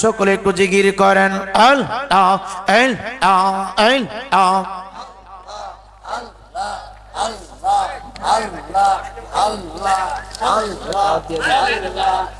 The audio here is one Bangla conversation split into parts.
সকলে একটু জিগির করেন আল্লাহ আল্লাহ আল্লাহ আল্লাহ আল্লাহ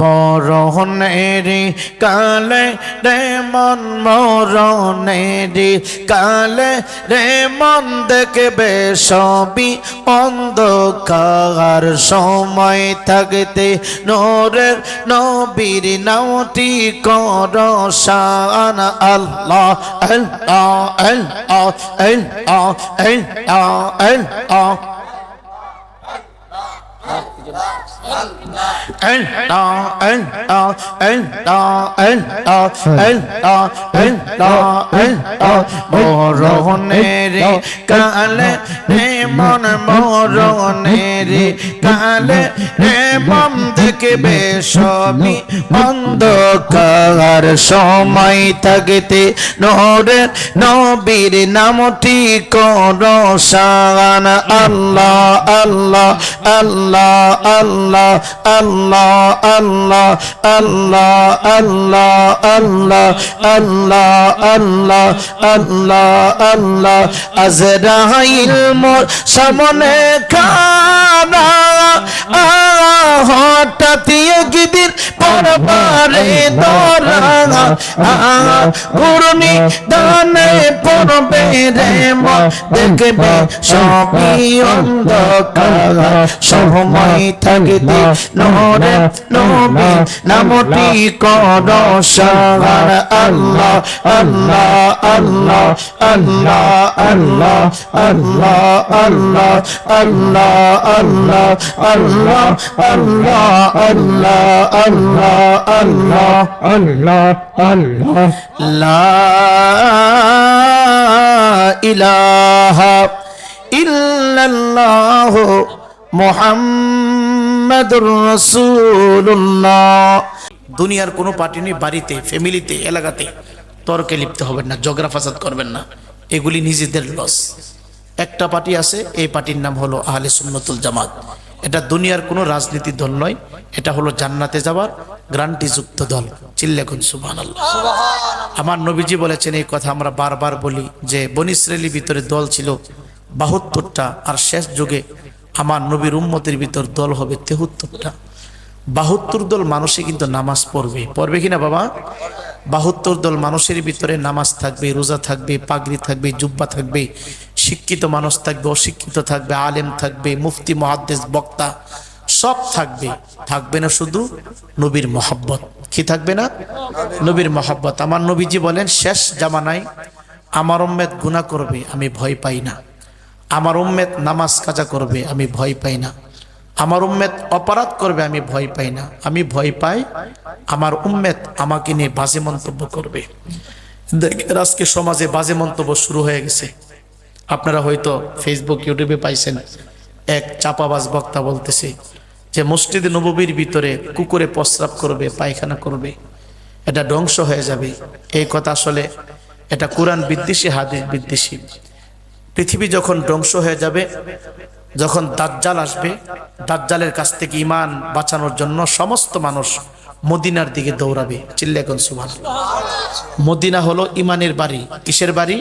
মরণেরি কালে রে মন মরণেরি কালে রে মন দেখবে সবই অন্ধকার। সময় থাকতে নোরের নবীর নামটি কর, শান আল্লাহ আল্লাহ আল্লাহ আল্লাহ আল্লাহ আল্লাহ। মরণের কালে রে মন মরণের কালে রে মন দেখবে সবই অন্ধকার সময় থাকতে নোরের নবীর নামটি কর শান আল্লাহ আল্লাহ আল্লাহ আল্লাহ আল্লাহ আল্লাহ আল্লাহ মোর সামনে খানা হঠাৎ একদিন পরবারে দরা ঘুরনি দানে পড়বে রে দেখবে সবই নামটি কর সার আল্লাহ আল্লাহ আল্লাহ আল্লাহ আল্লাহ আল্লাহ আল্লাহ আল্লাহ আল্লাহ। আল্লাহ আল্লাহ আল্লাহ দুনিয়ার কোনো পার্টি নেই, বাড়িতে, ফ্যামিলিতে, এলাকাতে। তর্কে লিপ্ত হবেন না ঝগড়া ফাসাদ করবেন না। এগুলি নিজেদের লস একটা পার্টি আছে এই পার্টির নাম হলো আহলে সুন্নতুল জামাত। এটা দুনিয়ার কোনো রাজনীতি দল নয় এটা হলো জান্নাতে যাওয়ার গ্রান্টিযুক্ত দল। চিল্লেখন সুবহান আমার নবীজি বলেছেন এই কথা আমরা বারবার বলি যে বন ইসরায়েলির ভিতরে দল ছিল বাহাত্তরটা আর শেষ যুগে আমার নবীর উম্মতের ভিতর দল হবে তেহত্তরটা। বাহাত্তর দল মানুষে কিন্তু নামাজ পড়বে। পড়বে কিনা বাবা? বাহাত্তর দল মানুষের ভিতরে নামাজ থাকবে, রোজা থাকবে, পাগড়ি থাকবে, জুব্বা থাকবে, শিক্ষিত মানুষ থাকবে, অশিক্ষিত থাকবে, আলেম থাকবে, মুফতি মহাদ্দেশ বক্তা, সব থাকবে। থাকবে না শুধু নবীর মহাব্বত। কি থাকবে না? নবীর মহাব্বত। আমার নবীজি বলেন, শেষ জামানায় আমার উম্মেদ গুণা করবে, আমি ভয় পাই না। আমার উম্মেদ নামাজ কাজা করবে, আমি ভয় পাই না। আমার উম্মেদ অপরাধ করবে, আমি ভয় পাই না। আমি ভয় পাই, আমার উম্মেদ আমাকে নিয়ে বাজে মন্তব্য করবে। দেখেন, আজকে সমাজে বাজে মন্তব্য শুরু হয়ে গেছে। আপনারা হয়তো ফেসবুক ইউটিউবে পাইছেন, এক চাপাবাজ বক্তা বলতেছে যে, মসজিদ নববীর ভিতরে কুকুরে প্রস্রাব করবে, পায়খানা করবে, এটা ধ্বংস হয়ে যাবে। এই কথা আসলে এটা কোরআন বিদ্বেষী, হাদিস বিদ্বেষী। পৃথিবী যখন ধ্বংস হয়ে যাবে যখন দাজ্জাল আসবে, দাজ্জালের কাছ থেকে ইমান বাঁচানোর জন্য সমস্ত মানুষ মদিনার দিকে দৌড়াবে। চিল্লেখন সুমান মদিনা হলো ইমানের বাড়ি। কিসের বাড়ি?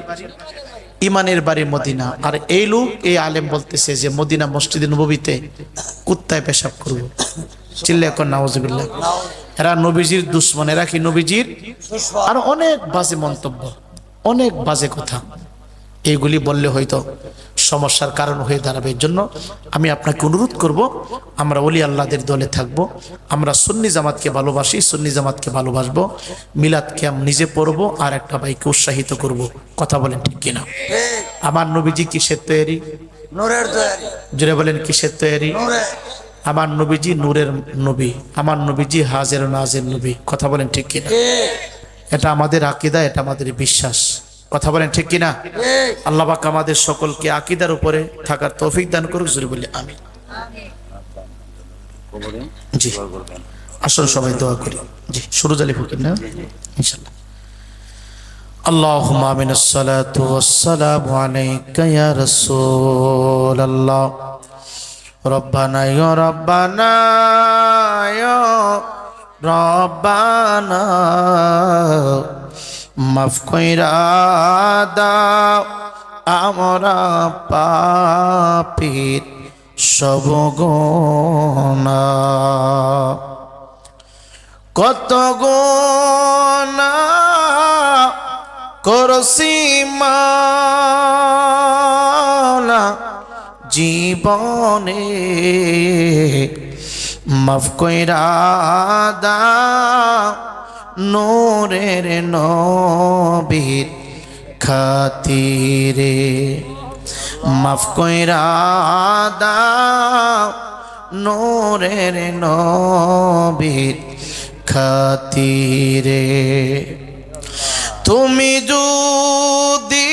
ইমানের বাড়ি মদিনা। আর এই লোক, এই আলেম বলতেছে যে মদিনা মসজিদে নবীতে কুত্তায় পেশাব করব। চিল্লে এখন নাওজবিল্লা এরা নবীজির দুশ্মন, এরা কি নবীজির? আর অনেক বাজে মন্তব্য, অনেক বাজে কথা। এইগুলি বললে হয়তো সমস্যার কারণ হয়ে দাঁড়াবে। এর জন্য আমি আপনাকে অনুরোধ করব আমরা অলি আল্লাহদের দলে থাকব আমরা সুন্নি জামাতকে ভালোবাসি সুন্নি জামাতকে ভালোবাসবো মিলাদকে আমি নিজে পড়ব আর একটা ভাইকে উৎসাহিত করব। কথা বলেন ঠিক কিনা? আমার নবীজি কিসের তৈরি? জুড়ে বলেন কিসের তৈরি? আমার নবীজি নূরের নবী আমার নবীজি হাজের নাজের নবী। কথা বলেন ঠিক কিনা? এটা আমাদের আকিদা এটা আমাদের বিশ্বাস। কথা বলেন ঠিক কিনা আল্লাহ পাক আমাদের সকলকে আকিদার উপরে থাকার তৌফিক দান করুক জুড়ে বলি আমি জি আসল সবাই দোয়া করি জি সুরজ আলী ফকির না ইনশাল্লাহ اللهم من الصلاة والسلام عليك يا رسول الله ربنا يا ربنا يا ربنا মাফ কইরা দাও আমরা পাপির সব কত গোনা মাওলা জীবনে। মাফ কইরা দাও নূরের নবীর খাতিরে। মাফ কইরা দাও নূরের নবীর খাতিরে। তুমি যদি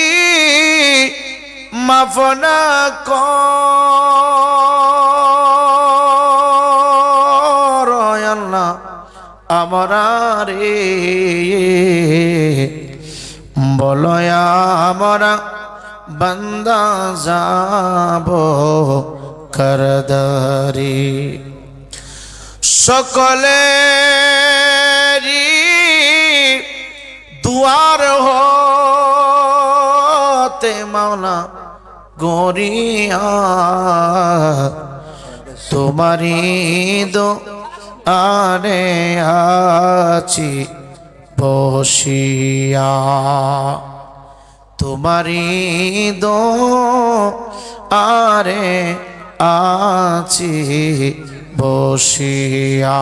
মাফ না করো আমরা রে। বলয়া আমরা বান্দা যাব করদারি। সকলে দুয়ার হতে মাওলা গরিয়া তোমারি দো আরে আছি, বসিয়া। তোমারি দো আরে আছি, বসিয়া।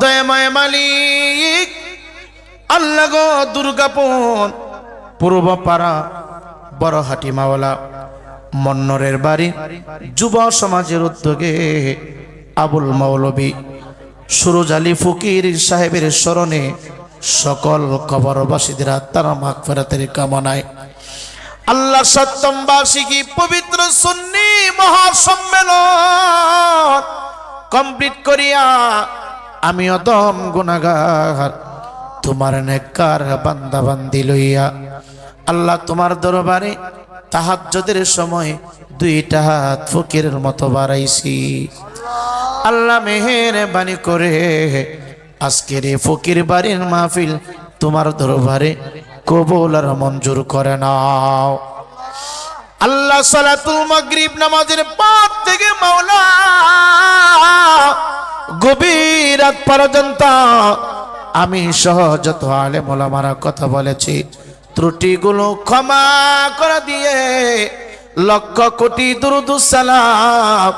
দয়াময় মালিক, আল্লাহ গো দুর্গাপন পূর্ব পাড়া বড় হাটি মাওলা, মন্নরের বাড়ি, যুব সমাজের উদ্যোগে আবুল মৌলবী সুরজ আলী ফকির সাহেবের স্মরণে সকল কবরবাসীদের আত্মার মাগ ফেরাতের কামনায়। আল্লাহ সত্যম বার্ষিকী পবিত্র সুন্নি মহাসম্মেলন কমপ্লিট করিয়া আমি অদম গুণাগার, তোমার নেকার বান্দা বান্দি লইয়া, আল্লাহ তোমার দরবারে তাহাজ্জদের সময় দুইটা হাত ফকিরের মতো বাড়াইছি। আল্লাহ মেহের বাণী করে আজকের এই ফকির বাড়ির মাহফিল তোমার দরবারে কবুল আর মঞ্জুর করে নাও। আল্লাহ সালাতুল মাগরিব নামাজের পর থেকে মাওলা, গভীর রাত পর্যন্ত আমি সহ যত আলে মোলামারা কথা বলেছি। ত্রুটিগুলো ক্ষমা করে দিয়ে লক্ষ কোটি দুরুদ সালাম।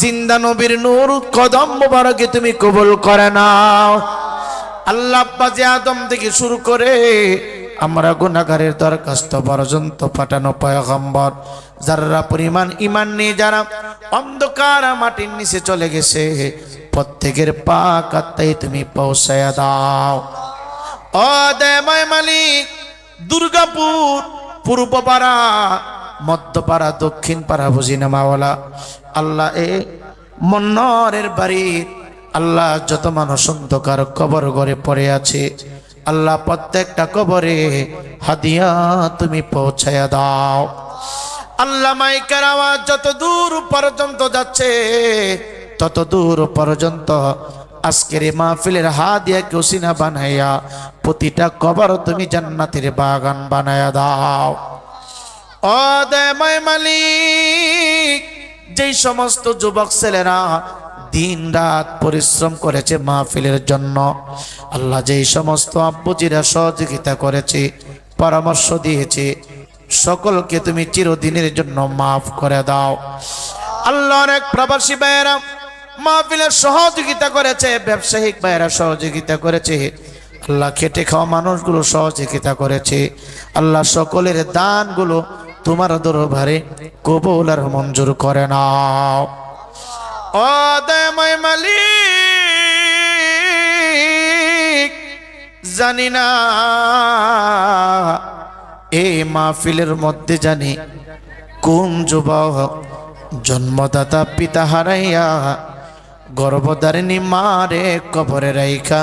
জিন্দা নবীর নূর কদম মুবারকে তুমি কবুল করে নাও। আল্লাহ বাজে আদম থেকে শুরু করে আমরা গুনাগারের দরখাস্ত পর্যন্ত পাঠানো পয়গম্বর। যারা পরিমাণ ইমান নিয়ে, যারা অন্ধকার মাটির নিচে চলে গেছে, প্রত্যেকের পা কাত্তাই তুমি পৌঁছায়া দাও। ও দেময় মালিক, দুর্গাপুর, পূর্বপাড়া মধ্যপাড়া দক্ষিণ পাড়া বুঝি না মাওলা। আল্লাহ এ মন্নরের বাড়ির আল্লাহ যত মানুষ অন্ধকার কবর ঘরে পড়ে আছে, আল্লাহ প্রত্যেকটা কবরে হাদিয়া তুমি পৌঁছায়া দাও। আল্লাহ মাইকের আওয়াজ যত দূর পর্যন্ত যাচ্ছে, তত দূর পর্যন্ত আজকের এই মাহফিলের হাদিয়া কেউসিনা বানাইয়া প্রতিটা কবর তুমি জান্নাতের বাগান বানায়া দাও। ও মালিক, যেই সমস্ত যুবক ছেলেরা দিন রাত পরিশ্রম করেছে মাহফিলের জন্য, আল্লাহ যেই সমস্ত আব্বুজিরা সহযোগিতা করেছে, পরামর্শ দিয়েছে, সকলকে তুমি চিরদিনের জন্য মাফ করে দাও। আল্লাহ অনেক প্রবাসী ভাইয়েরা মাহফিলের সহযোগিতা করেছে, ব্যবসায়িক ভাইয়েরা সহযোগিতা করেছে, আল্লাহ খেটে খাওয়া মানুষগুলো সহযোগিতা করেছে, আল্লাহ সকলের দানগুলো তোমার দরবারে কবুল আর মঞ্জুর করে দয়াময় মালিক, জানি না এই মাহফিলের মধ্যে জানি কোন যুবক জন্মদাতা পিতা হারাইয়া গর্ভধারিণী মারে কবরে রাইখা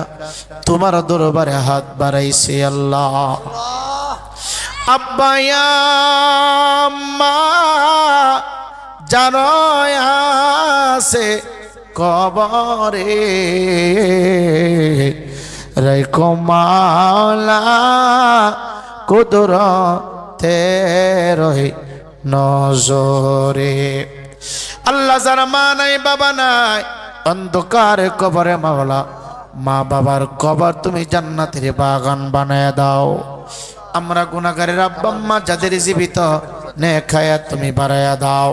তোমার দরবারে হাত বাড়াইছে আল্লাহ। আব্বায়া মা জানয়াছে কবরে রাইকো মালা কুদর তেরই নজরে। আল্লাহ যারা মা নাই, বাবা নাই, অন্ধকার কবরে মাওলা, মা বাবার কবর তুমি জান্নাতের বাগান বানায় দাও। আমরা গুণাগারের আব্বাম্মা যাদের জীবিত নে খায়া তুমি বাড়াইয়া দাও।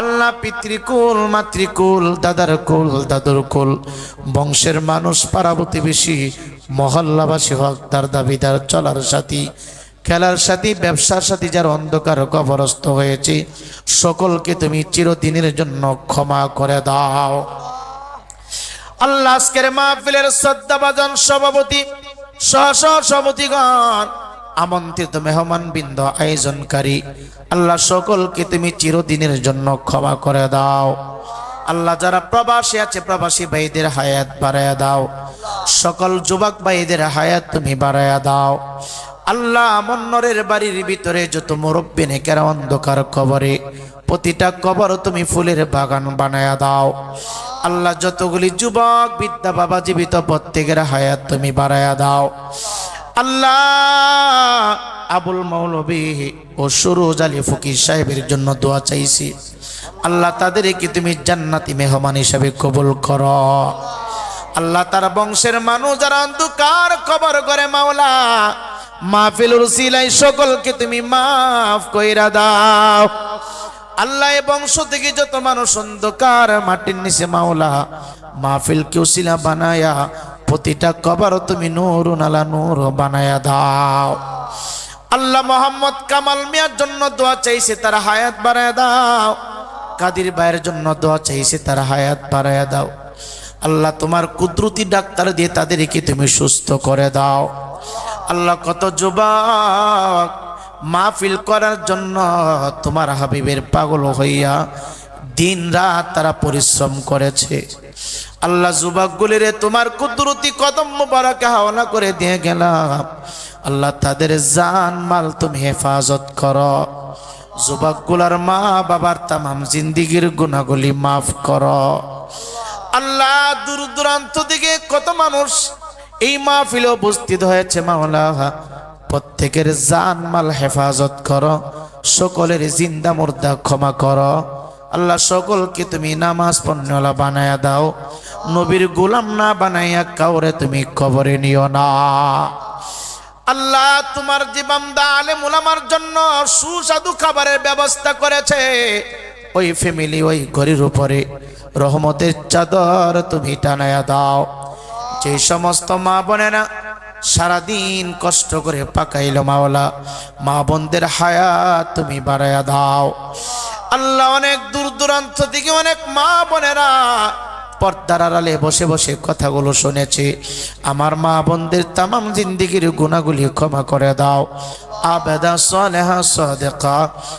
আল্লাহ পিতৃকুল, মাতৃকুল, দাদার কুল, দাদুর কুল, বংশের মানুষ পারাবতী বেশি, মহল্লাবাসী হক, তার দাবিদার, চলার সাথী, খেলার সাথী, ব্যবসার সাথী যার অন্ধকার কবরস্থ হয়েছে, সকলকে তুমি চিরদিনের জন্য ক্ষমা করে দাও। আল্লাহ আজকের মাহফিলের শ্রদ্ধাভাজন সভাপতি সহ সভাপতিগণ আমন্ত্রিত মেহমান বৃন্দ আয়োজনকারী, আল্লাহ সকলকে তুমি চিরদিনের জন্য ক্ষমা করে দাও। আল্লাহ যারা প্রবাসী আছে, প্রবাসী ভাইদের হায়াত বাড়ায়া দাও। সকল যুবক ভাইদের হায়াত তুমি বাড়ায়া দাও। আল্লাহ মন্নরের বাড়ির ভিতরে যত মুরব্বী নেকেরা অন্ধকার কবরে, প্রতিটা কবর তুমি ফুলের বাগান বানায়া দাও। আল্লাহ যতগুলি যুবক বিদ্যা বাবা জীবিত প্রত্যেকের হায়াত তুমি বাড়ায়া দাও। আল্লাহ আবুল মৌলবী ও সুরুজ আলী ফকির সাহেবের জন্য দোয়া চাইছি। আল্লাহ তাদেরকে তুমি জান্নাতি মেহমান হিসাবে কবুল কর। আল্লাহ তার বংশের মানুষ যারা অন্ধকার কবর করে মাওলা, মাহফিলুর সিলাই সকলকে তুমি মাফ কইরা দাও। আল্লাহ বংশ থেকে যত মানুষ অন্ধকার মাটির নিচে মাওলা, মাহফিল কেউ শিলা বানায়া প্রতিটা কবর তুমি নূর নালা নূর বানায়া দাও। আল্লাহ মোহাম্মদ কামাল মিয়ার জন্য দোয়া চাইছে, তার হায়াত বাড়ায় দাও। কাদির ভাইয়ের জন্য দোয়া চাইছে, তার হায়াত বাড়ায় দাও। আল্লাহ তোমার কুদরতি ডাক্তার দিয়ে তাদেরকে তুমি সুস্থ করে দাও। আল্লাহ কত যুবক মাহফিল করার জন্য তোমার হাবিবের পাগল হইয়া দিন রাত তারা পরিশ্রম করেছে। আল্লাহ যুবকগুলির তোমার কুদরতি কদম মুবারকে হাওলা করে দিয়ে গেলাম। আল্লাহ তাদের জান মাল তুমি হেফাজত করো। যুবকগুলার মা বাবার তামাম জিন্দিগির গুণাগুলি মাফ করো। আল্লাহ দূর দূরান্ত দিকে কত মানুষ এই মাহফিলে উপস্থিত হয়েছে মাওলা। প্রত্যেকের জান মাল হেফাজত করো। সকলের জিন্দা মুর্দা ক্ষমা করো। আল্লাহ সকলকে তুমি নামাজ পণ্যলা বানায়া দাও। নবীর গোলাম না বানাইয়া কাউরে তুমি কবরে নিও না। আল্লাহ তোমার জীবামদা আলে মুলামার জন্য সুস্বাদু খাবারের ব্যবস্থা করেছে, ওই ফ্যামিলি ওই ঘরের উপরে রহমতের চাদর তুমি টানায়া দাও। যে সমস্ত মা বোনেরা সারাদিন কষ্ট করে পাকাইল মাওলা। মা বোনদের হায়াত তুমি বাড়ায়া দাও। আল্লাহ অনেক দূর দূরান্ত থেকে অনেক মা বোনেরা পর্দার আড়ালে বসে বসে কথাগুলো শুনেছি। আমার মা বোনদের তামাম জিন্দিগির গুণাগুলি ক্ষমা করে দাও। আবেদা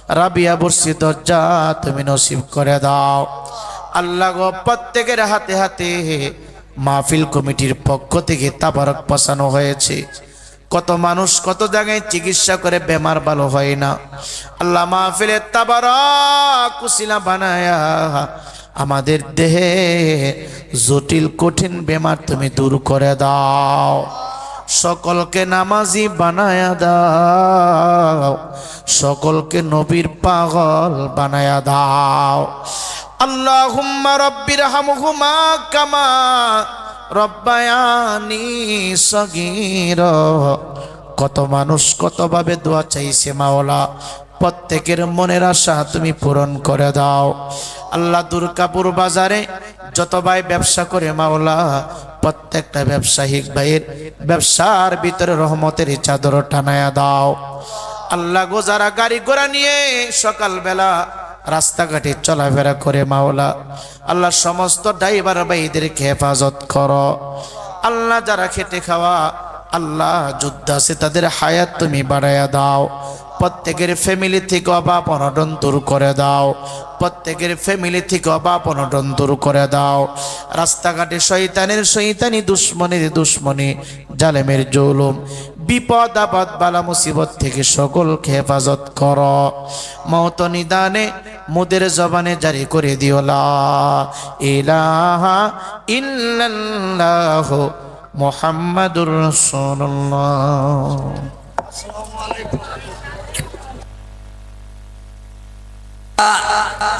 রাবিয়া দরজা তুমি নসিব করে দাও। আল্লাহ গো প্রত্যেকের হাতে হাতে মাহফিল কমিটির পক্ষ থেকে তাবারক পাসানো হয়েছে। কত মানুষ কত জায়গায় চিকিৎসা করে বেমার ভালো হয় না। আল্লাহ মাহফিলের তাবারক কুশিলা বানায়া। আমাদের দেহে জটিল, কঠিন বেমার তুমি দূর করে দাও। সকলকে নামাজি বানায়া দাও। সকলকে নবীর পাগল বানায়া দাও। আল্লাহুম্মা রব্বির হামহুমা কামা রব্বায়ানি সগীর। কত মানুষ কতভাবে দোয়া চাইছে মাওলা, প্রত্যেকের মনের আশা তুমি পূরণ করে দাও। আল্লাহ দুর্গাপুর বাজারে যত ভাই ব্যবসা করে মাওলা, প্রত্যেকটা ব্যবসায়িক ভাইয়ের ব্যবসার ভিতরে রহমতের চাদর টানায়া দাও। আল্লাহ গো যারা গাড়ি ঘোড়া নিয়ে সকালবেলা রাস্তাঘাটে চলাফেরা করে মাওলা। আল্লাহ সমস্ত ড্রাইভার ভাইদেরকে হেফাজত কর। আল্লাহ যারা খেটে খাওয়া, আল্লাহ যুদ্ধ আছে তাদের হায়াত তুমি বাড়াইয়া দাও। প্রত্যেকের ফ্যামিলি থেকে অভাব অনটন দূর করে দাও। প্রত্যেকের ফ্যামিলি থেকে অভাব অনটন দূর করে দাও। রাস্তাঘাটে শয়তানের শৈতানি দুশ্মনের দুশ্মনী, জালেমের জৌলুম। বিপদ, আপদ, বালা মুসিবত থেকে সকলকে হেফাজত কর। মত নিদানে মুদের জবানে জারি করে দিও, লা ইলাহা মুহাম্মাদুর রাসূলুল্লাহ।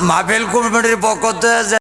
মাহফিল কমিটির পক্ষ